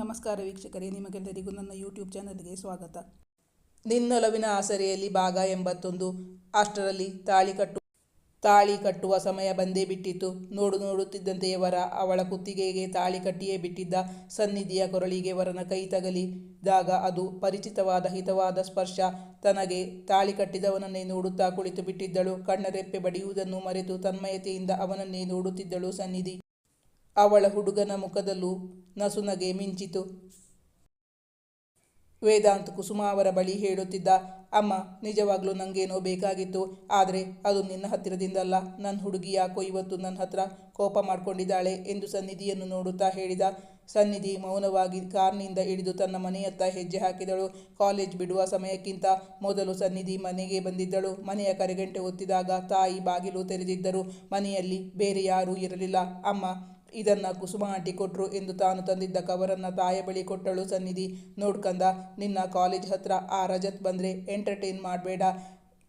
ನಮಸ್ಕಾರ ವೀಕ್ಷಕರೇ, ನಿಮಗೆಲ್ಲರಿಗೂ ನನ್ನ ಯೂಟ್ಯೂಬ್ ಚಾನಲ್ಗೆ ಸ್ವಾಗತ. ನಿನ್ನೊಲವಿನ ಆಸರೆಯಲ್ಲಿ ಭಾಗ ಎಂಬತ್ತೊಂದು, ಅಷ್ಟರಲ್ಲಿ ತಾಳಿ ಕಟ್ಟು, ತಾಳಿ ಕಟ್ಟುವ ಸಮಯ ಬಂದೇ ಬಿಟ್ಟಿತ್ತು ನೋಡು ನೋಡುತ್ತಿದ್ದಂತೆ ವರ, ಅವಳ ಕುತ್ತಿಗೆಗೆ ತಾಳಿ ಕಟ್ಟಿಯೇ ಬಿಟ್ಟಿದ್ದ ಸನ್ನಿಧಿಯ ಕೊರಳಿಗೆ ವರನ ಕೈ ತಗಲಿದಾಗ ಅದು ಪರಿಚಿತವಾದ ಹಿತವಾದ ಸ್ಪರ್ಶ. ತನಗೆ ತಾಳಿ ಕಟ್ಟಿದವನನ್ನೇ ನೋಡುತ್ತಾ ಕುಳಿತು ಬಿಟ್ಟಿದ್ದಳು ಕಣ್ಣರೆಪ್ಪೆ ಬಡಿಯುವುದನ್ನು ಮರೆತು ತನ್ಮಯತೆಯಿಂದ ಅವನನ್ನೇ ನೋಡುತ್ತಿದ್ದಳು ಸನ್ನಿಧಿ. ಅವಳ ಹುಡುಗನ ಮುಖದಲ್ಲೂ ನಸುನಗೆ ಮಿಂಚಿತು. ವೇದಾಂತ್ ಕುಸುಮ ಅವರ ಬಳಿ ಹೇಳುತ್ತಿದ್ದ, ಅಮ್ಮ, ನಿಜವಾಗ್ಲೂ ನನಗೇನೋ ಬೇಕಾಗಿತ್ತು, ಆದರೆ ಅದು ನಿನ್ನ ಹತ್ತಿರದಿಂದಲ್ಲ. ನನ್ನ ಹುಡುಗಿ ಯಾಕೋ ಇವತ್ತು ನನ್ನ ಹತ್ರ ಕೋಪ ಮಾಡಿಕೊಂಡಿದ್ದಾಳೆ ಎಂದು ಸನ್ನಿಧಿಯನ್ನು ನೋಡುತ್ತಾ ಹೇಳಿದ. ಸನ್ನಿಧಿ ಮೌನವಾಗಿ ಕಾರ್ನಿಂದ ಇಳಿದು ತನ್ನ ಮನೆಯತ್ತ ಹೆಜ್ಜೆ ಹಾಕಿದಳು. ಕಾಲೇಜ್ ಬಿಡುವ ಸಮಯಕ್ಕಿಂತ ಮೊದಲು ಸನ್ನಿಧಿ ಮನೆಗೆ ಬಂದಿದ್ದಳು. ಮನೆಯ ಕರೆಗಂಟೆ ಒತ್ತಿದಾಗ ತಾಯಿ ಬಾಗಿಲು ತೆರೆದಿದ್ದರು ಮನೆಯಲ್ಲಿ ಬೇರೆ ಯಾರೂ ಇರಲಿಲ್ಲ. ಅಮ್ಮ ಇದನ್ನ ಕುಸುಮ ಆಂಟಿ ಕೊಟ್ರು ಎಂದು ತಾನು ತಂದಿದ್ದ ಕವರನ್ನ ತಾಯ ಬಳಿ ಕೊಟ್ಟಳು ಸನ್ನಿಧಿ. ನೋಡ್ಕಂದ ನಿನ್ನ ಕಾಲೇಜ್ ಹತ್ರ ಆ ರಜತ್ ಬಂದರೆ ಎಂಟರ್ಟೈನ್ ಮಾಡಬೇಡ.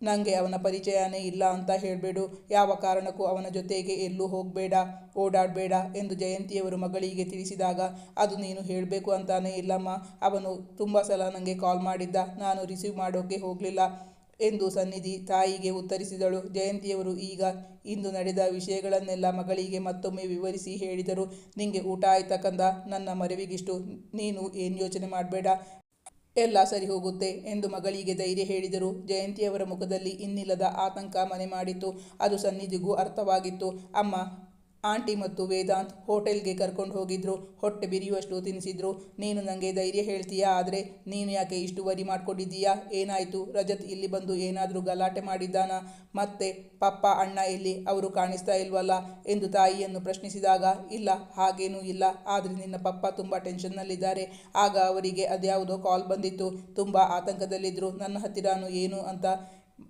ನನಗೆ ಅವನ ಪರಿಚಯನೇ ಇಲ್ಲ ಅಂತ ಹೇಳಬೇಡು. ಯಾವ ಕಾರಣಕ್ಕೂ ಅವನ ಜೊತೆಗೆ ಎಲ್ಲೂ ಹೋಗಬೇಡ, ಓಡಾಡಬೇಡ ಎಂದು ಜಯಂತಿಯವರು ಮಗಳಿಗೆ ತಿಳಿಸಿದಾಗ, ಅದು ನೀನು ಹೇಳಬೇಕು ಅಂತಾನೇ ಇಲ್ಲಮ್ಮ. ಅವನು ತುಂಬ ಸಲ ನನಗೆ ಕಾಲ್ ಮಾಡಿದ್ದ. ನಾನು ರಿಸೀವ್ ಮಾಡೋಕ್ಕೆ ಹೋಗಲಿಲ್ಲ. ಎಂದು ಸನ್ನಿಧಿ ತಾಯಿಗೆ ಉತ್ತರಿಸಿದಳು. ಜಯಂತಿಯವರು ಈಗ ಇಂದು ನಡೆದ ವಿಷಯಗಳನ್ನೆಲ್ಲ ಮಗಳಿಗೆ ಮತ್ತೊಮ್ಮೆ ವಿವರಿಸಿ ಹೇಳಿದರು. ನಿಂಗೆ ಊಟ ಆಯ್ತಾ ಕಂದ? ನನ್ನ ಮರವಿಗಿಷ್ಟು ನೀನು ಏನು ಯೋಚನೆ ಮಾಡಬೇಡ? ಎಲ್ಲ ಸರಿ ಹೋಗುತ್ತೆ ಎಂದು ಮಗಳಿಗೆ ಧೈರ್ಯ ಹೇಳಿದರು. ಜಯಂತಿಯವರ ಮುಖದಲ್ಲಿ ಇನ್ನಿಲ್ಲದ ಆತಂಕ ಮನೆ ಮಾಡಿತ್ತು. ಅದು ಸನ್ನಿಧಿಗೂ ಅರ್ಥವಾಗಿತ್ತು. ಅಮ್ಮ ಆಂಟಿ ಮತ್ತು ವೇದಾಂತ್ ಹೋಟೆಲ್ಗೆ ಕರ್ಕೊಂಡು ಹೋಗಿದ್ರು. ಹೊಟ್ಟೆ ಬಿರಿಯುವಷ್ಟು ತಿನ್ನಿಸಿದ್ರು. ನೀನು ನನಗೆ ಧೈರ್ಯ ಹೇಳ್ತೀಯಾ? ಆದರೆ ನೀನು ಯಾಕೆ ಇಷ್ಟು ವರಿ ಮಾಡ್ಕೊಂಡಿದ್ದೀಯಾ? ಏನಾಯಿತು? ರಜತ್ ಇಲ್ಲಿ ಬಂದು ಏನಾದರೂ ಗಲಾಟೆ ಮಾಡಿದ್ದಾನ? ಮತ್ತೆ ಪಪ್ಪ, ಅಣ್ಣ ಎಲ್ಲಿ? ಅವರು ಕಾಣಿಸ್ತಾ ಇಲ್ವಲ್ಲ? ಎಂದು ತಾಯಿಯನ್ನು ಪ್ರಶ್ನಿಸಿದಾಗ, ಇಲ್ಲ, ಹಾಗೇನೂ ಇಲ್ಲ. ಆದರೆ ನಿನ್ನ ಪಪ್ಪ ತುಂಬ ಟೆನ್ಷನ್ನಲ್ಲಿದ್ದಾರೆ. ಆಗ ಅವರಿಗೆ ಅದ್ಯಾವುದೋ ಕಾಲ್ ಬಂದಿತ್ತು. ತುಂಬ ಆತಂಕದಲ್ಲಿದ್ದರು ನನ್ನ ಹತ್ತಿರನೂ ಏನು? ಅಂತ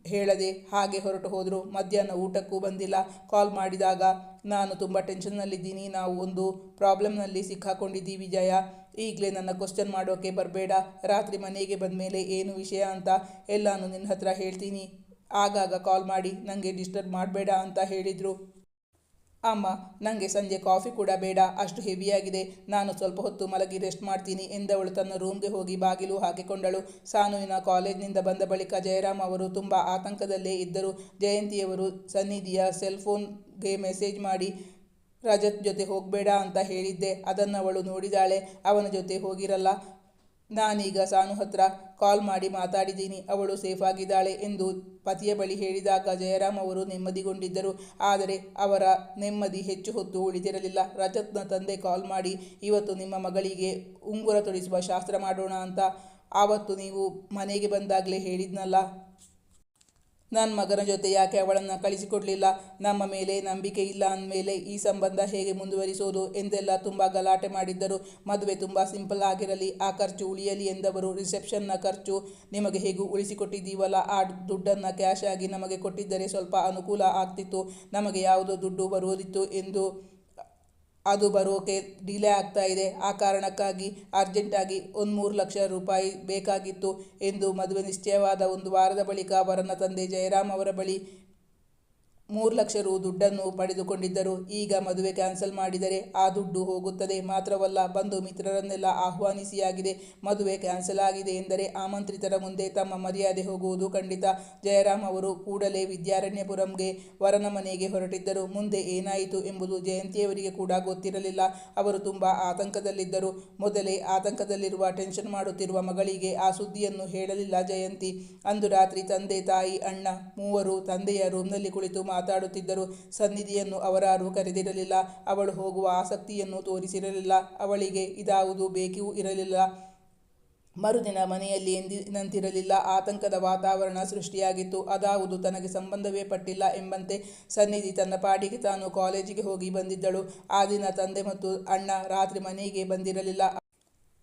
ಹೇಳದೆ ಹಾಗೆ ಹೊರಟು ಹೋದರು. ಮಧ್ಯಾಹ್ನ ಊಟಕ್ಕೂ ಬಂದಿಲ್ಲ. ಕಾಲ್ ಮಾಡಿದಾಗ, ನಾನು ತುಂಬ ಟೆನ್ಷನ್ನಲ್ಲಿದ್ದೀನಿ ನಾವು ಒಂದು ಪ್ರಾಬ್ಲಮ್ನಲ್ಲಿ ಸಿಕ್ಕಾಕೊಂಡಿದ್ದೀವಿ ಜಯ. ಈಗಲೇ ನನ್ನ ಕ್ವಶನ್ ಮಾಡೋಕ್ಕೆ ಬರಬೇಡ. ರಾತ್ರಿ ಮನೆಗೆ ಬಂದ ಮೇಲೆ ಏನು ವಿಷಯ ಅಂತ ಎಲ್ಲಾನು ನಿನ್ನ ಹತ್ರ ಹೇಳ್ತೀನಿ. ಆಗಾಗ ಕಾಲ್ ಮಾಡಿ ನನಗೆ ಡಿಸ್ಟರ್ಬ್ ಮಾಡಬೇಡ ಅಂತ ಹೇಳಿದರು. ಅಮ್ಮ ನನಗೆ ಸಂಜೆ ಕಾಫಿ ಕೂಡ ಬೇಡ, ಅಷ್ಟು ಹೆವಿಯಾಗಿದೆ. ನಾನು ಸ್ವಲ್ಪ ಹೊತ್ತು ಮಲಗಿ ರೆಸ್ಟ್ ಮಾಡ್ತೀನಿ ಎಂದವಳು ತನ್ನ ರೂಮ್ಗೆ ಹೋಗಿ ಬಾಗಿಲು ಹಾಕಿಕೊಂಡಳು. ಸಾನುವಿನ ಕಾಲೇಜ್ನಿಂದ ಬಂದ ಬಳಿಕ ಜಯರಾಮ್ ಅವರು ತುಂಬ ಆತಂಕದಲ್ಲೇ ಇದ್ದರು. ಜಯಂತಿಯವರು ಸನ್ನಿಧಿಯ ಸೆಲ್ಫೋನ್ಗೆ ಮೆಸೇಜ್ ಮಾಡಿ, ರಜತ್ ಜೊತೆ ಹೋಗಬೇಡ ಅಂತ ಹೇಳಿದ್ದೆ. ಅದನ್ನು ಅವಳು ನೋಡಿದಾಳೆ. ಅವನ ಜೊತೆ ಹೋಗಿರಲ್ಲ. ನಾನೀಗ ಸಾನು ಹತ್ರ ಕಾಲ್ ಮಾಡಿ ಮಾತಾಡಿದ್ದೀನಿ. ಅವಳು ಸೇಫ್ ಆಗಿದ್ದಾಳೆ ಎಂದು ಪತಿಯ ಬಳಿ ಹೇಳಿದಾಗ ಜಯರಾಮ್ ಅವರು ನೆಮ್ಮದಿಗೊಂಡಿದ್ದರು. ಆದರೆ ಅವರ ನೆಮ್ಮದಿ ಹೆಚ್ಚು ಹೊತ್ತು ಉಳಿದಿರಲಿಲ್ಲ. ರಜತ್ನ ತಂದೆ ಕಾಲ್ ಮಾಡಿ, ಇವತ್ತು ನಿಮ್ಮ ಮಗಳಿಗೆ ಉಂಗುರ ತೊಡಿಸುವ ಶಾಸ್ತ್ರ ಮಾಡೋಣ ಅಂತ. ಆವತ್ತು ನೀವು ಮನೆಗೆ ಬಂದಾಗಲೇ ಹೇಳಿದ್ನಲ್ಲ. ನನ್ನ ಮಗನ ಜೊತೆ ಯಾಕೆ ಅವಳನ್ನು ಕಳಿಸಿಕೊಡಲಿಲ್ಲ? ನಮ್ಮ ಮೇಲೆ ನಂಬಿಕೆ ಇಲ್ಲ ಅಂದಮೇಲೆ ಈ ಸಂಬಂಧ ಹೇಗೆ ಮುಂದುವರಿಸೋದು ಎಂದೆಲ್ಲ ತುಂಬ ಗಲಾಟೆ ಮಾಡಿದ್ದರು. ಮದುವೆ ತುಂಬ ಸಿಂಪಲ್ ಆಗಿರಲಿ, ಆ ಖರ್ಚು ಉಳಿಯಲಿ ಎಂದವರು ರಿಸೆಪ್ಷನ್ನ ಖರ್ಚು ನಿಮಗೆ ಹೇಗೂ ಉಳಿಸಿಕೊಟ್ಟಿದ್ದೀವಲ್ಲ? ಆ ದುಡ್ಡನ್ನು ಕ್ಯಾಶ್ ಆಗಿ ನಮಗೆ ಕೊಟ್ಟಿದ್ದರೆ ಸ್ವಲ್ಪ ಅನುಕೂಲ ಆಗ್ತಿತ್ತು. ನಮಗೆ ಯಾವುದೋ ದುಡ್ಡು ಬರುವುದಿತ್ತು ಎಂದು ಅದು ಬರೋಕೆ ಡಿಲೇ ಆಗ್ತಾ ಇದೆ. ಆ ಕಾರಣಕ್ಕಾಗಿ ಅರ್ಜೆಂಟಾಗಿ ಒಂದು ಮೂರು ಲಕ್ಷ ರೂಪಾಯಿ ಬೇಕಾಗಿತ್ತು ಎಂದು ಮದುವೆ ನಿಶ್ಚಯವಾದ ಒಂದು ವಾರದ ಬಳಿಕ ವರನ ತಂದೆ ಜಯರಾಮ್ ಅವರ ಬಳಿ ಮೂರು ಲಕ್ಷ ರು ದುಡ್ಡನ್ನು ಪಡೆದುಕೊಂಡಿದ್ದರು. ಈಗ ಮದುವೆ ಕ್ಯಾನ್ಸಲ್ ಮಾಡಿದರೆ ಆ ದುಡ್ಡು ಹೋಗುತ್ತದೆ. ಮಾತ್ರವಲ್ಲ, ಬಂಧು ಮಿತ್ರರನ್ನೆಲ್ಲ ಆಹ್ವಾನಿಸಿಯಾಗಿದೆ. ಮದುವೆ ಕ್ಯಾನ್ಸಲ್ ಆಗಿದೆ ಎಂದರೆ ಆಮಂತ್ರಿತರ ಮುಂದೆ ತಮ್ಮ ಮರ್ಯಾದೆ ಹೋಗುವುದು ಖಂಡಿತ. ಜಯರಾಮ್ ಅವರು ಕೂಡಲೇ ವಿದ್ಯಾರಣ್ಯಪುರಂಗೆ ವರನ ಮನೆಗೆ ಹೊರಟಿದ್ದರು. ಮುಂದೆ ಏನಾಯಿತು ಎಂಬುದು ಜಯಂತಿಯವರಿಗೆ ಕೂಡ ಗೊತ್ತಿರಲಿಲ್ಲ. ಅವರು ತುಂಬ ಆತಂಕದಲ್ಲಿದ್ದರು. ಮೊದಲೇ ಆತಂಕದಲ್ಲಿರುವ, ಟೆನ್ಷನ್ ಮಾಡುತ್ತಿರುವ ಮಗಳಿಗೆ ಆ ಸುದ್ದಿಯನ್ನು ಹೇಳಲಿಲ್ಲ ಜಯಂತಿ. ಅಂದು ರಾತ್ರಿ ತಂದೆ, ತಾಯಿ, ಅಣ್ಣ, ಮೂವರು ತಂದೆಯ ರೂಮ್ನಲ್ಲಿ ಕುಳಿತು ಮಾತಾಡುತ್ತಿದ್ದರು. ಸನ್ನಿಧಿಯನ್ನು ಅವರಾರು ಕರೆದಿರಲಿಲ್ಲ. ಅವಳು ಹೋಗುವ ಆಸಕ್ತಿಯನ್ನು ತೋರಿಸಿರಲಿಲ್ಲ. ಅವಳಿಗೆ ಇದಾವುದು ಬೇಕೂ ಇರಲಿಲ್ಲ. ಮರುದಿನ ಮನೆಯಲ್ಲಿ ಎಂದಿನಂತಿರಲಿಲ್ಲ ಆತಂಕದ ವಾತಾವರಣ ಸೃಷ್ಟಿಯಾಗಿತ್ತು. ಅದಾವುದು ತನಗೆ ಸಂಬಂಧವೇ ಪಟ್ಟಿಲ್ಲ ಎಂಬಂತೆ ಸನ್ನಿಧಿ ತನ್ನ ಪಾಡಿಗೆ ತಾನು ಕಾಲೇಜಿಗೆ ಹೋಗಿ ಬಂದಿದ್ದಳು. ಆ ದಿನ ತಂದೆ ಮತ್ತು ಅಣ್ಣ ರಾತ್ರಿ ಮನೆಗೆ ಬಂದಿರಲಿಲ್ಲ.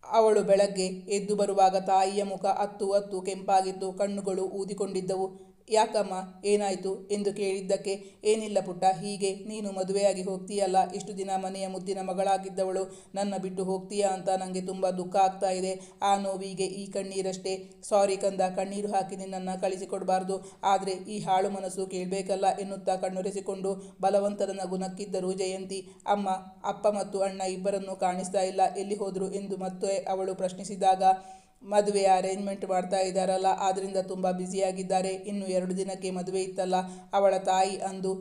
ಅವಳು ಬೆಳಗ್ಗೆ ಎದ್ದು ಬರುವಾಗ ತಾಯಿಯ ಮುಖ ಅತ್ತು ಅತ್ತು ಕೆಂಪಾಗಿತ್ತು. ಕಣ್ಣುಗಳು ಊದಿಕೊಂಡಿದ್ದವು. ಯಾಕಮ್ಮ, ಏನಾಯಿತು? ಎಂದು ಕೇಳಿದ್ದಕ್ಕೆ, ಏನಿಲ್ಲ ಪುಟ್ಟ, ಹೀಗೆ, ನೀನು ಮದುವೆಯಾಗಿ ಹೋಗ್ತೀಯಲ್ಲ? ಇಷ್ಟು ದಿನ ಮನೆಯ ಮುದ್ದಿನ ಮಗಳಾಗಿದ್ದವಳು ನನ್ನ ಬಿಟ್ಟು ಹೋಗ್ತೀಯಾ ಅಂತ ನನಗೆ ತುಂಬ ದುಃಖ ಆಗ್ತಾ ಇದೆ. ಆ ನೋವಿಗೆ ಈ ಕಣ್ಣೀರಷ್ಟೇ. ಸಾರಿ ಕಂದ, ಕಣ್ಣೀರು ಹಾಕಿ ನಿನ್ನನ್ನು ಕಳಿಸಿಕೊಡಬಾರ್ದು. ಆದರೆ ಈ ಹಾಳು ಮನಸ್ಸು ಕೇಳಬೇಕಲ್ಲ ಎನ್ನುತ್ತಾ ಕಣ್ಣೊರೆಸಿಕೊಂಡು ಬಲವಂತರ ನಗು ನಕ್ಕಿದ್ದರು ಜಯಂತಿ. ಅಮ್ಮ, ಅಪ್ಪ ಮತ್ತು ಅಣ್ಣ ಇಬ್ಬರನ್ನು ಕಾಣಿಸ್ತಾ ಇಲ್ಲ. ಎಲ್ಲಿ ಹೋದರು ಎಂದು ಮತ್ತೆ ಅವಳು ಪ್ರಶ್ನಿಸಿದಾಗ ಮದುವೆ ಅರೇಂಜ್ಮೆಂಟ್ ಮಾಡ್ತಾ ಇದ್ದಾರಲ್ಲ ಆದ್ದರಿಂದ ತುಂಬ ಬ್ಯುಸಿಯಾಗಿದ್ದಾರೆ ಇನ್ನು ಎರಡು ದಿನಕ್ಕೆ ಮದುವೆ ಇತ್ತಲ್ಲ, ಅವಳ ತಾಯಿ ಅಂದು,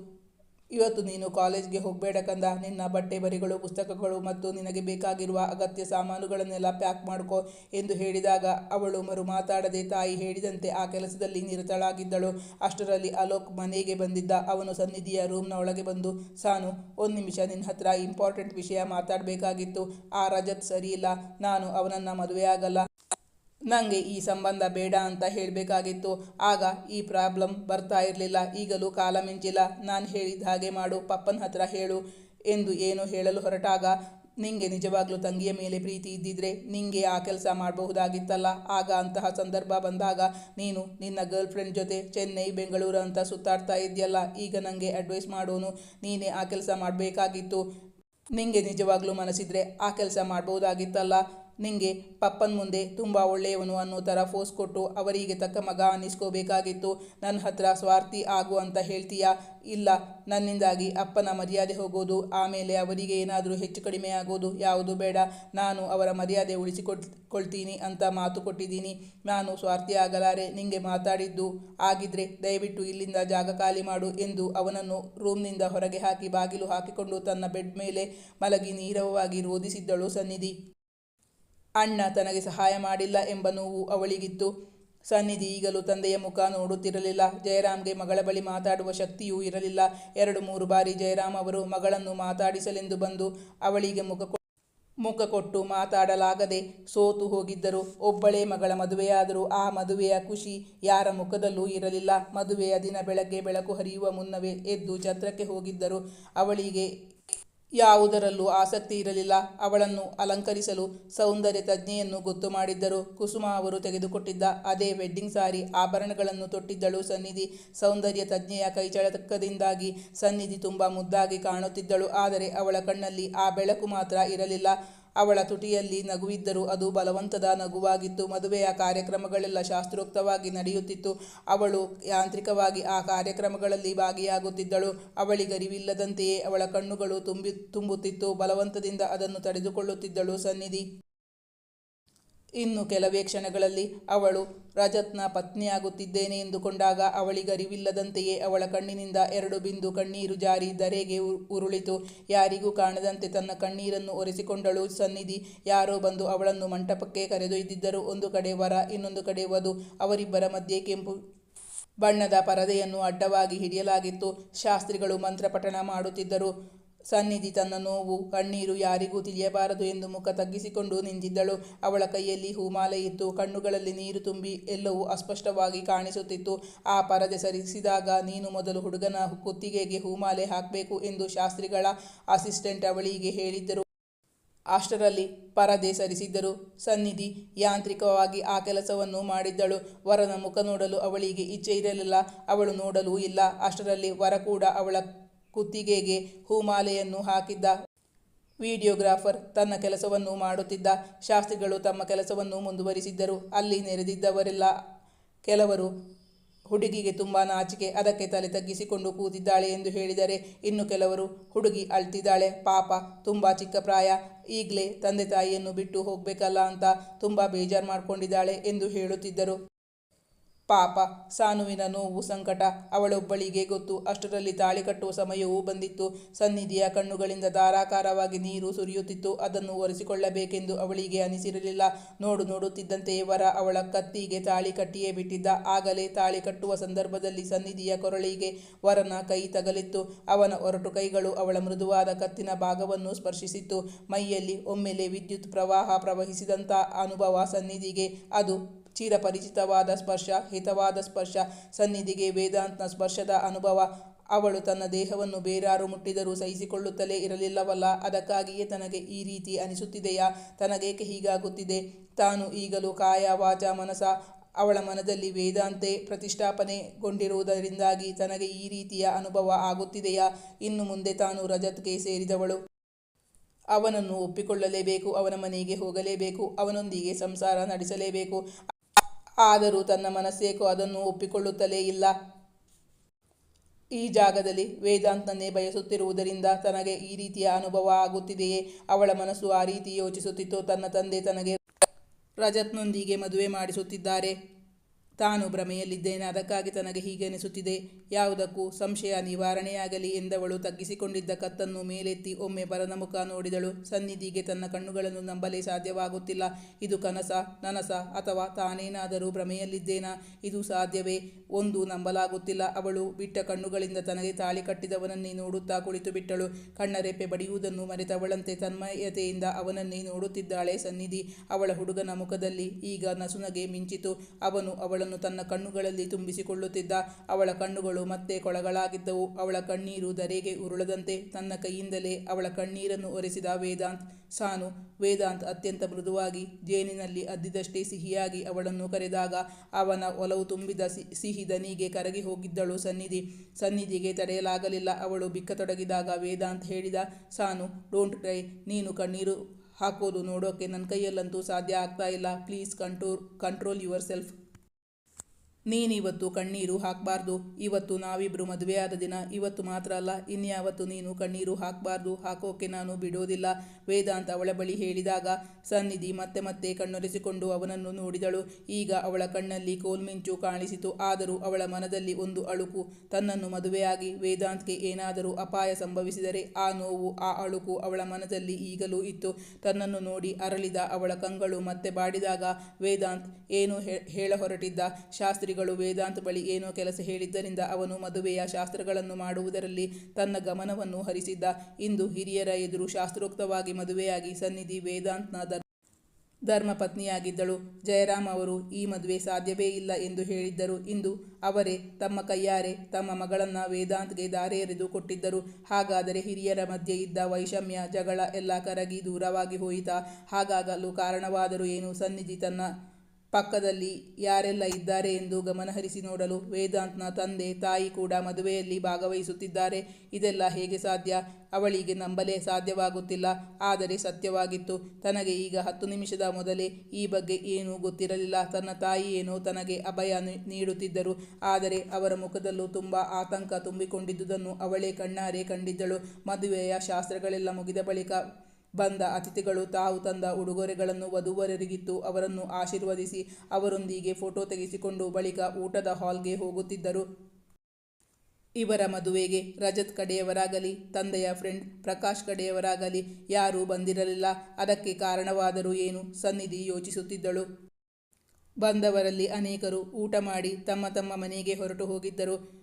ಇವತ್ತು ನೀನು ಕಾಲೇಜ್ಗೆ ಹೋಗಬೇಡ ಕಂದ, ನಿನ್ನ ಬಟ್ಟೆ ಬರಿಗಳು, ಪುಸ್ತಕಗಳು ಮತ್ತು ನಿನಗೆ ಬೇಕಾಗಿರುವ ಅಗತ್ಯ ಸಾಮಾನುಗಳನ್ನೆಲ್ಲ ಪ್ಯಾಕ್ ಮಾಡ್ಕೋ ಎಂದು ಹೇಳಿದಾಗ ಅವಳು ಮರು ಮಾತಾಡದೆ ತಾಯಿ ಹೇಳಿದಂತೆ ಆ ಕೆಲಸದಲ್ಲಿ ನಿರತಳಾಗಿದ್ದಳು. ಅಷ್ಟರಲ್ಲಿ ಅಲೋಕ್ ಮನೆಗೆ ಬಂದಿದ್ದ ಅವನು ಸನ್ನಿಧಿಯ ರೂಮ್ನ ಒಳಗೆ ಬಂದು, ಸಾನು, ಒಂದು ನಿಮಿಷ ನಿನ್ನ ಹತ್ರ ಇಂಪಾರ್ಟೆಂಟ್ ವಿಷಯ ಮಾತಾಡಬೇಕಾಗಿತ್ತು. ಆ ರಜತ್ ಸರಿಯಿಲ್ಲ ನಾನು ಅವನನ್ನು ಮದುವೆಯಾಗಲ್ಲ ನನಗೆ ಈ ಸಂಬಂಧ ಬೇಡ ಅಂತ ಹೇಳಬೇಕಾಗಿತ್ತು. ಆಗ ಈ ಪ್ರಾಬ್ಲಮ್ ಬರ್ತಾ ಇರಲಿಲ್ಲ. ಈಗಲೂ ಕಾಲ ಮಿಂಚಿಲ್ಲ. ನಾನು ಹೇಳಿದ ಹಾಗೆ ಮಾಡು, ಪಪ್ಪನ ಹತ್ರ ಹೇಳು ಎಂದು ಏನು ಹೇಳಲು ಹೊರಟಾಗ, ನಿಂಗೆ ನಿಜವಾಗ್ಲೂ ತಂಗಿಯ ಮೇಲೆ ಪ್ರೀತಿ ಇದ್ದಿದ್ರೆ ನಿಂಗೆ ಆ ಕೆಲಸ ಮಾಡಬಹುದಾಗಿತ್ತಲ್ಲ. ಆಗ ಅಂತಹ ಸಂದರ್ಭ ಬಂದಾಗ, ನೀನು ನಿನ್ನ ಗರ್ಲ್ ಫ್ರೆಂಡ್ ಜೊತೆ ಚೆನ್ನೈ, ಬೆಂಗಳೂರು ಅಂತ ಸುತ್ತಾಡ್ತಾ ಇದೆಯಲ್ಲ. ಈಗ ನನಗೆ ಅಡ್ವೈಸ್ ಮಾಡೋನು. ನೀನೇ ಆ ಕೆಲಸ ಮಾಡಬೇಕಾಗಿತ್ತು. ನಿಂಗೆ ನಿಜವಾಗ್ಲೂ ಮನಸ್ಸಿದ್ರೆ ಆ ಕೆಲಸ ಮಾಡ್ಬೋದಾಗಿತ್ತಲ್ಲ ನಿಂಗೆ ಪಪ್ಪನ ಮುಂದೆ ತುಂಬ ಒಳ್ಳೆಯವನು ಅನ್ನೋ ಥರ ಫೋರ್ಸ್ ಕೊಟ್ಟು ಅವರಿಗೆ ತಕ್ಕ ಮಗ ಅನ್ನಿಸ್ಕೋಬೇಕಾಗಿತ್ತು. ನನ್ನ ಹತ್ರ ಸ್ವಾರ್ಥಿ ಆಗು ಅಂತ ಹೇಳ್ತೀಯಾ? ಇಲ್ಲ, ನನ್ನಿಂದಾಗಿ ಅಪ್ಪನ ಮರ್ಯಾದೆ ಹೋಗೋದು, ಆಮೇಲೆ ಅವರಿಗೆ ಏನಾದರೂ ಹೆಚ್ಚು ಕಡಿಮೆ ಆಗೋದು ಯಾವುದು ಬೇಡ. ನಾನು ಅವರ ಮರ್ಯಾದೆ ಉಳಿಸಿಕೊಳ್ತೀನಿ ಅಂತ ಮಾತು ಕೊಟ್ಟಿದ್ದೀನಿ. ನಾನು ಸ್ವಾರ್ಥಿ ಆಗಲಾರೆ, ನಿಂಗೆ ಮಾತಾಡಿದ್ದು ಆಗಿದ್ರೆ ದಯವಿಟ್ಟು ಇಲ್ಲಿಂದ ಜಾಗ ಖಾಲಿ ಮಾಡು ಎಂದು ಅವನನ್ನು ರೂಮ್ನಿಂದ ಹೊರಗೆ ಹಾಕಿ ಬಾಗಿಲು ಹಾಕಿಕೊಂಡು ತನ್ನ ಬೆಡ್ ಮೇಲೆ ಮಲಗಿ ನೀರವವಾಗಿ ರೋಧಿಸಿದ್ದಳು ಸನ್ನಿಧಿ. ಅಣ್ಣ ತನಗೆ ಸಹಾಯ ಮಾಡಿಲ್ಲ ಎಂಬ ನೋವು ಅವಳಿಗಿತ್ತು. ಸನ್ನಿಧಿ ಈಗಲೂ ತಂದೆಯ ಮುಖ ನೋಡುತ್ತಿರಲಿಲ್ಲ. ಜಯರಾಮ್ಗೆ ಮಗಳ ಬಳಿ ಮಾತಾಡುವ ಶಕ್ತಿಯೂ ಇರಲಿಲ್ಲ. ಎರಡು ಮೂರು ಬಾರಿ ಜಯರಾಮ್ ಅವರು ಮಗಳನ್ನು ಮಾತಾಡಿಸಲೆಂದು ಬಂದು ಅವಳಿಗೆ ಮುಖ ಮುಖ ಕೊಟ್ಟು ಮಾತಾಡಲಾಗದೆ ಸೋತು ಹೋಗಿದ್ದರು. ಒಬ್ಬಳೇ ಮಗಳ ಮದುವೆಯಾದರೂ ಆ ಮದುವೆಯ ಖುಷಿ ಯಾರ ಮುಖದಲ್ಲೂ ಇರಲಿಲ್ಲ. ಮದುವೆಯ ದಿನ ಬೆಳಗ್ಗೆ ಬೆಳಕು ಹರಿಯುವ ಮುನ್ನವೇ ಎದ್ದು ಛತ್ರಕ್ಕೆ ಹೋಗಿದ್ದರು. ಅವಳಿಗೆ ಯಾವುದರಲ್ಲೂ ಆಸಕ್ತಿ ಇರಲಿಲ್ಲ. ಅವಳನ್ನು ಅಲಂಕರಿಸಲು ಸೌಂದರ್ಯ ತಜ್ಞೆಯನ್ನು ಗೊತ್ತು ಮಾಡಿದ್ದರು. ಕುಸುಮ ಅವರು ತೆಗೆದುಕೊಟ್ಟಿದ್ದ ಅದೇ ವೆಡ್ಡಿಂಗ್ ಸಾರಿ ಆಭರಣಗಳನ್ನು ತೊಟ್ಟಿದ್ದಳು. ಸನ್ನಿಧಿ ಸೌಂದರ್ಯ ತಜ್ಞೆಯ ಕೈಚಳಕದಿಂದಾಗಿ ಸನ್ನಿಧಿ ತುಂಬ ಮುದ್ದಾಗಿ ಕಾಣುತ್ತಿದ್ದಳು. ಆದರೆ ಅವಳ ಕಣ್ಣಲ್ಲಿ ಆ ಬೆಳಕು ಮಾತ್ರ ಇರಲಿಲ್ಲ. ಅವಳ ತುಟಿಯಲ್ಲಿ ನಗುವಿದ್ದರೂ ಅದು ಬಲವಂತದ ನಗುವಾಗಿತ್ತು. ಮದುವೆಯ ಕಾರ್ಯಕ್ರಮಗಳೆಲ್ಲ ಶಾಸ್ತ್ರೋಕ್ತವಾಗಿ ನಡೆಯುತ್ತಿತ್ತು. ಅವಳು ಯಾಂತ್ರಿಕವಾಗಿ ಆ ಕಾರ್ಯಕ್ರಮಗಳಲ್ಲಿ ಭಾಗಿಯಾಗುತ್ತಿದ್ದಳು. ಅವಳಿಗರಿವಿಲ್ಲದಂತೆಯೇ ಅವಳ ಕಣ್ಣುಗಳು ತುಂಬಿ, ತುಂಬುತ್ತಿತ್ತು. ಬಲವಂತದಿಂದ ಅದನ್ನು ತಡೆದುಕೊಳ್ಳುತ್ತಿದ್ದಳು ಸನ್ನಿಧಿ. ಇನ್ನು ಕೆಲವೇ ಕ್ಷಣಗಳಲ್ಲಿ ಅವಳು ರಜತ್ನ ಪತ್ನಿಯಾಗುತ್ತಿದ್ದೇನೆ ಎಂದುಕೊಂಡಾಗ ಅವಳಿಗರಿವಿಲ್ಲದಂತೆಯೇ ಅವಳ ಕಣ್ಣಿನಿಂದ ಎರಡು ಬಿಂದು ಕಣ್ಣೀರು ಜಾರಿ ಧರೆಗೆ ಉರುಳಿತು. ಯಾರಿಗೂ ಕಾಣದಂತೆ ತನ್ನ ಕಣ್ಣೀರನ್ನು ಒರೆಸಿಕೊಂಡಳು. ಸನ್ನಿಧಿ ಯಾರೋ ಬಂದು ಅವಳನ್ನು ಮಂಟಪಕ್ಕೆ ಕರೆದೊಯ್ದಿದ್ದರು. ಒಂದು ಕಡೆ ವರ, ಇನ್ನೊಂದು ಕಡೆ ವಧು. ಅವರಿಬ್ಬರ ಮಧ್ಯೆ ಕೆಂಪು ಬಣ್ಣದ ಪರದೆಯನ್ನು ಅಡ್ಡವಾಗಿ ಹಿಡಿಯಲಾಗಿತ್ತು. ಶಾಸ್ತ್ರಿಗಳು ಮಂತ್ರಪಠಣ ಮಾಡುತ್ತಿದ್ದರು. ಸನ್ನಿಧಿ ತನ್ನ ನೋವು, ಕಣ್ಣೀರು ಯಾರಿಗೂ ತಿಳಿಯಬಾರದು ಎಂದು ಮುಖ ತಗ್ಗಿಸಿಕೊಂಡು ನಿಂತಿದ್ದಳು. ಅವಳ ಕೈಯಲ್ಲಿ ಹೂಮಾಲೆ ಇತ್ತು. ಕಣ್ಣುಗಳಲ್ಲಿ ನೀರು ತುಂಬಿ ಎಲ್ಲವೂ ಅಸ್ಪಷ್ಟವಾಗಿ ಕಾಣಿಸುತ್ತಿತ್ತು. ಆ ಪರದೆ ಸರಿಸಿದಾಗ, ನೀನು ಮೊದಲು ಹುಡುಗನ ಕುತ್ತಿಗೆಗೆ ಹೂಮಾಲೆ ಹಾಕಬೇಕು ಎಂದು ಶಾಸ್ತ್ರಿಗಳ ಅಸಿಸ್ಟೆಂಟ್ ಅವಳಿಗೆ ಹೇಳಿದ್ದರು. ಅಷ್ಟರಲ್ಲಿ ಪರದೆ ಸರಿಸಿದ್ದರು. ಸನ್ನಿಧಿ ಯಾಂತ್ರಿಕವಾಗಿ ಆ ಕೆಲಸವನ್ನು ಮಾಡಿದ್ದಳು. ವರನ ಮುಖ ನೋಡಲು ಅವಳಿಗೆ ಇಚ್ಛೆ ಇರಲಿಲ್ಲ. ಅವಳು ನೋಡಲೂ ಇಲ್ಲ. ಅಷ್ಟರಲ್ಲಿ ವರ ಕೂಡ ಅವಳ ಕುತ್ತಿಗೆಗೆ ಹೂಮಾಲೆಯನ್ನು ಹಾಕಿದ್ದ ವಿಡಿಯೋಗ್ರಾಫರ್ ತನ್ನ ಕೆಲಸವನ್ನು ಮಾಡುತ್ತಿದ್ದ. ಶಾಸ್ತ್ರಿಗಳು ತಮ್ಮ ಕೆಲಸವನ್ನು ಮುಂದುವರಿಸಿದ್ದರು. ಅಲ್ಲಿ ನೆರೆದಿದ್ದವರೆಲ್ಲ ಕೆಲವರು ಹುಡುಗಿಗೆ ತುಂಬ ನಾಚಿಕೆ, ಅದಕ್ಕೆ ತಲೆ ತಗ್ಗಿಸಿಕೊಂಡು ಕೂತಿದ್ದಾಳೆ ಎಂದು ಹೇಳಿದರೆ ಇನ್ನು ಕೆಲವರು ಹುಡುಗಿ ಅಳ್ತಿದ್ದಾಳೆ. ಪಾಪ, ತುಂಬ ಚಿಕ್ಕ ಪ್ರಾಯ. ಈಗಲೇ ತಂದೆ ತಾಯಿಯನ್ನು ಬಿಟ್ಟು ಹೋಗಬೇಕಲ್ಲ ಅಂತ ತುಂಬ ಬೇಜಾರು ಮಾಡ್ಕೊಂಡಿದ್ದಾಳೆ ಎಂದು ಹೇಳುತ್ತಿದ್ದರು. ಪಾಪ, ಸಾನುವಿನ ನೋವು, ಸಂಕಟ. ಅವಳೊಬ್ಬಳಿಗೆ ಗೊತ್ತು. ಅಷ್ಟರಲ್ಲಿ ತಾಳಿ ಕಟ್ಟುವ ಸಮಯವೂ ಬಂದಿತ್ತು. ಸನ್ನಿಧಿಯ ಕಣ್ಣುಗಳಿಂದ ಧಾರಾಕಾರವಾಗಿ ನೀರು ಸುರಿಯುತ್ತಿತ್ತು. ಅದನ್ನು ಒರೆಸಿಕೊಳ್ಳಬೇಕೆಂದು ಅವಳಿಗೆ ಅನಿಸಿರಲಿಲ್ಲ. ನೋಡು ನೋಡುತ್ತಿದ್ದಂತೆ ವರ ಅವಳ ಕತ್ತಿಗೆ ತಾಳಿ ಕಟ್ಟಿಯೇ ಬಿಟ್ಟಿದ್ದ. ಆಗಲೇ ತಾಳಿ ಕಟ್ಟುವ ಸಂದರ್ಭದಲ್ಲಿ ಸನ್ನಿಧಿಯ ಕೊರಳಿಗೆ ವರನ ಕೈ ತಗಲಿತ್ತು. ಅವನ ಒರಟು ಕೈಗಳು ಅವಳ ಮೃದುವಾದ ಕತ್ತಿನ ಭಾಗವನ್ನು ಸ್ಪರ್ಶಿಸಿತ್ತು. ಮೈಯಲ್ಲಿ ಒಮ್ಮೆಲೆ ವಿದ್ಯುತ್ ಪ್ರವಾಹ ಪ್ರವಹಿಸಿದಂಥ ಅನುಭವ ಸನ್ನಿಧಿಗೆ. ಅದು ಚಿರಪರಿಚಿತವಾದ ಸ್ಪರ್ಶ, ಹಿತವಾದ ಸ್ಪರ್ಶ, ಸನ್ನಿಧಿಗೆ ವೇದಾಂತ್ನ ಸ್ಪರ್ಶದ ಅನುಭವ. ಅವಳು ತನ್ನ ದೇಹವನ್ನು ಬೇರಾರು ಮುಟ್ಟಿದರೂ ಸಹಿಸಿಕೊಳ್ಳುತ್ತಲೇ ಇರಲಿಲ್ಲವಲ್ಲ. ಅದಕ್ಕಾಗಿಯೇ ತನಗೆ ಈ ರೀತಿ ಅನಿಸುತ್ತಿದೆಯಾ? ತನಗೇಕೆ ಹೀಗಾಗುತ್ತಿದೆ? ತಾನು ಈಗಲೂ ಕಾಯ, ವಾಚ, ಮನಸ, ಅವಳ ಮನದಲ್ಲಿ ವೇದಾಂತೆ ಪ್ರತಿಷ್ಠಾಪನೆಗೊಂಡಿರುವುದರಿಂದಾಗಿ ತನಗೆ ಈ ರೀತಿಯ ಅನುಭವ ಆಗುತ್ತಿದೆಯಾ? ಇನ್ನು ಮುಂದೆ ತಾನು ರಜತ್ಗೆ ಸೇರಿದವಳು. ಅವನನ್ನು ಒಪ್ಪಿಕೊಳ್ಳಲೇಬೇಕು, ಅವನ ಮನೆಗೆ ಹೋಗಲೇಬೇಕು, ಅವನೊಂದಿಗೆ ಸಂಸಾರ ನಡೆಸಲೇಬೇಕು. ಆದರೂ ತನ್ನ ಮನಸ್ಸೇಕೋ ಅದನ್ನು ಒಪ್ಪಿಕೊಳ್ಳುತ್ತಲೇ ಇಲ್ಲ. ಈ ಜಾಗದಲ್ಲಿ ವೇದಾಂತನ್ನೇ ಬಯಸುತ್ತಿರುವುದರಿಂದ ತನಗೆ ಈ ರೀತಿಯ ಅನುಭವ ಆಗುತ್ತಿದೆಯೇ? ಅವಳ ಮನಸ್ಸು ಆ ರೀತಿ ಯೋಚಿಸುತ್ತಿತ್ತು? ತನ್ನ ತಂದೆ ತನಗೆ ರಜತ್ನೊಂದಿಗೆ ಮದುವೆ ಮಾಡಿಸುತ್ತಿದ್ದಾರೆ. ತಾನು ಭ್ರಮೆಯಲ್ಲಿದ್ದೇನೆ, ಅದಕ್ಕಾಗಿ ತನಗೆ ಹೀಗೆ ಅನಿಸುತ್ತಿದೆ. ಯಾವುದಕ್ಕೂ ಸಂಶಯ ನಿವಾರಣೆಯಾಗಲಿ ಎಂದವಳು ತಗ್ಗಿಸಿಕೊಂಡಿದ್ದ ಕತ್ತನ್ನು ಮೇಲೆತ್ತಿ ಒಮ್ಮೆ ಪರನ ಮುಖ ನೋಡಿದಳು. ಸನ್ನಿಧಿಗೆ ತನ್ನ ಕಣ್ಣುಗಳನ್ನು ನಂಬಲೇ ಸಾಧ್ಯವಾಗುತ್ತಿಲ್ಲ. ಇದು ಕನಸ, ನನಸ ಅಥವಾ ತಾನೇನಾದರೂ ಭ್ರಮೆಯಲ್ಲಿದ್ದೇನಾ? ಇದು ಸಾಧ್ಯವೇ? ಒಂದು ನಂಬಲಾಗುತ್ತಿಲ್ಲ. ಅವಳು ಬಿಟ್ಟ ಕಣ್ಣುಗಳಿಂದ ತನಗೆ ತಾಳಿ ಕಟ್ಟಿದವನನ್ನೇ ನೋಡುತ್ತಾ ಕುಳಿತು ಬಿಟ್ಟಳು. ಕಣ್ಣರೆಪ್ಪೆ ಬಡಿಯುವುದನ್ನು ಮರೆತವಳಂತೆ ತನ್ಮಯತೆಯಿಂದ ಅವನನ್ನೇ ನೋಡುತ್ತಿದ್ದಾಳೆ ಸನ್ನಿಧಿ. ಅವಳ ಹುಡುಗನ ಮುಖದಲ್ಲಿ ಈಗ ನಸುನಗೆ ಮಿಂಚಿತು. ಅವನು ಅವಳನ್ನು ತನ್ನ ಕಣ್ಣುಗಳಲ್ಲಿ ತುಂಬಿಸಿಕೊಳ್ಳುತ್ತಿದ್ದ. ಅವಳ ಕಣ್ಣುಗಳು ಮತ್ತೆ ಕೊಳಗಳಾಗಿದ್ದವು. ಅವಳ ಕಣ್ಣೀರು ಧರೆಗೆ ಉರುಳದಂತೆ ತನ್ನ ಕೈಯಿಂದಲೇ ಅವಳ ಕಣ್ಣೀರನ್ನು ಒರೆಸಿದ ವೇದಾಂತ್. ಸಾನು, ವೇದಾಂತ್ ಅತ್ಯಂತ ಮೃದುವಾಗಿ ಜೇನಿನಲ್ಲಿ ಅದ್ದಿದಷ್ಟೇ ಸಿಹಿಯಾಗಿ ಅವಳನ್ನು ಕರೆದಾಗ ಅವನ ಒಲವು ತುಂಬಿದ ಸಿಹಿ ದನಿಗೆ ಕರಗಿ ಹೋಗಿದ್ದಳು ಸನ್ನಿಧಿ. ಸನ್ನಿಧಿಗೆ ತಡೆಯಲಾಗಲಿಲ್ಲ. ಅವಳು ಬಿಕ್ಕತೊಡಗಿದಾಗ ವೇದಾಂತ್ ಹೇಳಿದ, ಸಾನು, ಡೋಂಟ್ ಕ್ರೈ. ನೀನು ಕಣ್ಣೀರು ಹಾಕೋದು ನೋಡೋಕೆ ನನ್ನ ಕೈಯಲ್ಲಂತೂ ಸಾಧ್ಯ ಆಗ್ತಾ ಇಲ್ಲ. Please control control yourself. ನೀನಿವತ್ತು ಕಣ್ಣೀರು ಹಾಕಬಾರ್ದು, ಇವತ್ತು ನಾವಿಬ್ರು ಮದುವೆಯಾದ ದಿನ, ಇವತ್ತು ಮಾತ್ರ ಅಲ್ಲ, ಇನ್ಯಾವತ್ತು ನೀನು ಕಣ್ಣೀರು ಹಾಕಬಾರ್ದು, ಹಾಕೋಕೆ ನಾನು ಬಿಡೋದಿಲ್ಲ. ವೇದಾಂತ ಅವಳ ಬಳಿ ಹೇಳಿದಾಗ, ಸನ್ನಿಧಿ ಮತ್ತೆ ಮತ್ತೆ ಕಣ್ಣೊರೆಸಿಕೊಂಡು ಅವನನ್ನು ನೋಡಿದಳು. ಈಗ ಅವಳ ಕಣ್ಣಲ್ಲಿ ಕೋಲ್ಮಿಂಚು ಕಾಣಿಸಿತು, ಆದರೂ ಅವಳ ಮನದಲ್ಲಿ ಒಂದು ಅಳುಕು. ತನ್ನನ್ನು ಮದುವೆಯಾಗಿ ವೇದಾಂತ್ಗೆ ಏನಾದರೂ ಅಪಾಯ ಸಂಭವಿಸಿದರೆ ಆ ನೋವು, ಆ ಅಳುಕು ಅವಳ ಮನದಲ್ಲಿ ಈಗಲೂ ಇತ್ತು. ತನ್ನನ್ನು ನೋಡಿ ಅರಳಿದ ಅವಳ ಕಂಗಳು ಮತ್ತೆ ಬಾಡಿದಾಗ, ವೇದಾಂತ್, ಏನು ಹೇಳ ಹೊರಟಿದ್ದ? ಶಾಸ್ತ್ರಿಗಳು ವೇದಾಂತ್ ಬಳಿ ಏನೋ ಕೆಲಸ ಹೇಳಿದ್ದರಿಂದ ಅವನು ಮದುವೆಯ ಶಾಸ್ತ್ರಗಳನ್ನು ಮಾಡುವುದರಲ್ಲಿ ತನ್ನ ಗಮನವನ್ನು ಹರಿಸಿದ್ದ. ಇಂದು ಹಿರಿಯರ ಎದುರು ಶಾಸ್ತ್ರೋಕ್ತವಾಗಿ ಮದುವೆಯಾಗಿ ಸನ್ನಿಧಿ ವೇದಾಂತ್ನ ಧರ್ಮ ಧರ್ಮಪತ್ನಿಯಾಗಿದ್ದಳು. ಜಯರಾಮ್ ಅವರು, ಈ ಮದುವೆ ಸಾಧ್ಯವೇ ಇಲ್ಲ ಎಂದು ಹೇಳಿದ್ದರು. ಇಂದು ಅವರೇ ತಮ್ಮ ಕೈಯಾರೆ ತಮ್ಮ ಮಗಳನ್ನ ವೇದಾಂತ್ಗೆ ದಾರೆ ಎರೆದು ಕೊಟ್ಟಿದ್ದರು. ಹಾಗಾದರೆ ಹಿರಿಯರ ಮಧ್ಯೆ ಇದ್ದ ವೈಷಮ್ಯ, ಜಗಳ ಎಲ್ಲ ಕರಗಿ ದೂರವಾಗಿ ಹೋಯಿತಾ? ಹಾಗಾಗಲು ಕಾರಣವಾದರೂ ಏನು? ಸನ್ನಿಧಿ ತನ್ನ ಪಕ್ಕದಲ್ಲಿ ಯಾರೆಲ್ಲ ಇದ್ದಾರೆ ಎಂದು ಗಮನಹರಿಸಿ ನೋಡಲು ವೇದಾಂತ್ನ ತಂದೆ ತಾಯಿ ಕೂಡ ಮದುವೆಯಲ್ಲಿ ಭಾಗವಹಿಸುತ್ತಿದ್ದಾರೆ. ಇದೆಲ್ಲ ಹೇಗೆ ಸಾಧ್ಯ? ಅವಳಿಗೆ ನಂಬಲೇ ಸಾಧ್ಯವಾಗುತ್ತಿಲ್ಲ. ಆದರೆ ಸತ್ಯವಾಗಿತ್ತು. ತನಗೆ ಈಗ ಹತ್ತು ನಿಮಿಷದ ಮೊದಲೇ ಈ ಬಗ್ಗೆ ಏನೂ ಗೊತ್ತಿರಲಿಲ್ಲ. ತನ್ನ ತಾಯಿ ಏನೋ ತನಗೆ ಅಭಯ ನೀಡುತ್ತಿದ್ದರು. ಆದರೆ ಅವರ ಮುಖದಲ್ಲೂ ತುಂಬ ಆತಂಕ ತುಂಬಿಕೊಂಡಿದ್ದುದನ್ನು ಅವಳೇ ಕಣ್ಣಾರೆ ಕಂಡಿದ್ದಳು. ಮದುವೆಯ ಶಾಸ್ತ್ರಗಳೆಲ್ಲ ಮುಗಿದ ಬಳಿಕ ಬಂದ ಅತಿಥಿಗಳು ತಾವು ತಂದ ಉಡುಗೊರೆಗಳನ್ನು ವಧುವರರಿಗಿತ್ತು ಅವರನ್ನು ಆಶೀರ್ವದಿಸಿ ಅವರೊಂದಿಗೆ ಫೋಟೋ ತೆಗೆಸಿಕೊಂಡು ಬಳಿಕ ಊಟದ ಹಾಲ್ಗೆ ಹೋಗುತ್ತಿದ್ದರು. ಇವರ ಮದುವೆಗೆ ರಜತ್ ಕಡೆಯವರಾಗಲಿ, ತಂದೆಯ ಫ್ರೆಂಡ್ ಪ್ರಕಾಶ್ ಕಡೆಯವರಾಗಲಿ ಯಾರೂ ಬಂದಿರಲಿಲ್ಲ. ಅದಕ್ಕೆ ಕಾರಣವಾದರೂ ಏನು? ಸನ್ನಿಧಿ ಯೋಚಿಸುತ್ತಿದ್ದಳು. ಬಂದವರಲ್ಲಿ ಅನೇಕರು ಊಟ ಮಾಡಿ ತಮ್ಮ ತಮ್ಮ ಮನೆಗೆ ಹೊರಟು ಹೋಗಿದ್ದರು.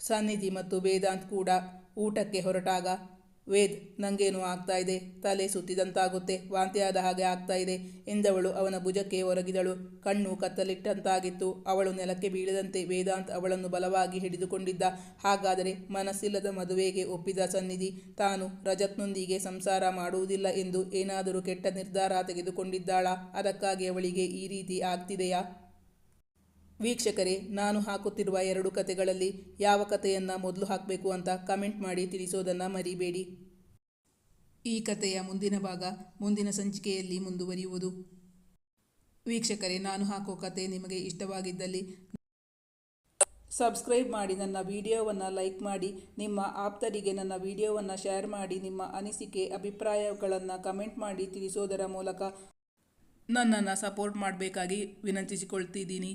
ಸನ್ನಿಧಿ ಮತ್ತು ವೇದಾಂತ್ ಕೂಡ ಊಟಕ್ಕೆ ಹೊರಟಾಗ ವೇದ್ ನನಗೇನು ಆಗ್ತಾ ಇದೆ? ತಲೆ ಸುತ್ತಿದಂತಾಗುತ್ತೆ, ವಾಂತಿಯಾದ ಹಾಗೆ ಆಗ್ತಾ ಇದೆ ಎಂದವಳು ಅವನ ಭುಜಕ್ಕೆ ಒರಗಿದಳು. ಕಣ್ಣು ಕತ್ತಲಿಟ್ಟಂತಾಗಿತ್ತು. ಅವಳು ನೆಲಕ್ಕೆ ಬೀಳದಂತೆ ವೇದಾಂತ್ ಅವಳನ್ನು ಬಲವಾಗಿ ಹಿಡಿದುಕೊಂಡಿದ್ದ. ಹಾಗಾದರೆ ಮನಸ್ಸಿಲ್ಲದ ಮದುವೆಗೆ ಒಪ್ಪಿದ ಸನ್ನಿಧಿ, ತಾನು ರಜತ್ನೊಂದಿಗೆ ಸಂಸಾರ ಮಾಡುವುದಿಲ್ಲ ಎಂದು ಏನಾದರೂ ಕೆಟ್ಟ ನಿರ್ಧಾರ ತೆಗೆದುಕೊಂಡಿದ್ದಾಳ? ಅದಕ್ಕಾಗಿ ಅವಳಿಗೆ ಈ ರೀತಿ ಆಗ್ತಿದೆಯಾ? ವೀಕ್ಷಕರೇ, ನಾನು ಹಾಕುತ್ತಿರುವ ಎರಡು ಕತೆಗಳಲ್ಲಿ ಯಾವ ಕಥೆಯನ್ನು ಮೊದಲು ಹಾಕಬೇಕು ಅಂತ ಕಮೆಂಟ್ ಮಾಡಿ ತಿಳಿಸೋದನ್ನು ಮರಿಬೇಡಿ. ಈ ಕಥೆಯ ಮುಂದಿನ ಭಾಗ ಮುಂದಿನ ಸಂಚಿಕೆಯಲ್ಲಿ ಮುಂದುವರಿಯುವುದು. ವೀಕ್ಷಕರೇ, ನಾನು ಹಾಕೋ ಕತೆ ನಿಮಗೆ ಇಷ್ಟವಾಗಿದ್ದಲ್ಲಿ ಸಬ್ಸ್ಕ್ರೈಬ್ ಮಾಡಿ, ನನ್ನ ವಿಡಿಯೋವನ್ನು ಲೈಕ್ ಮಾಡಿ, ನಿಮ್ಮ ಆಪ್ತರಿಗೆ ನನ್ನ ವಿಡಿಯೋವನ್ನು ಶೇರ್ ಮಾಡಿ, ನಿಮ್ಮ ಅನಿಸಿಕೆ, ಅಭಿಪ್ರಾಯಗಳನ್ನು ಕಮೆಂಟ್ ಮಾಡಿ ತಿಳಿಸೋದರ ಮೂಲಕ ನನ್ನನ್ನು ಸಪೋರ್ಟ್ ಮಾಡಬೇಕಾಗಿ ವಿನಂತಿಸಿಕೊಳ್ತಿದ್ದೀನಿ.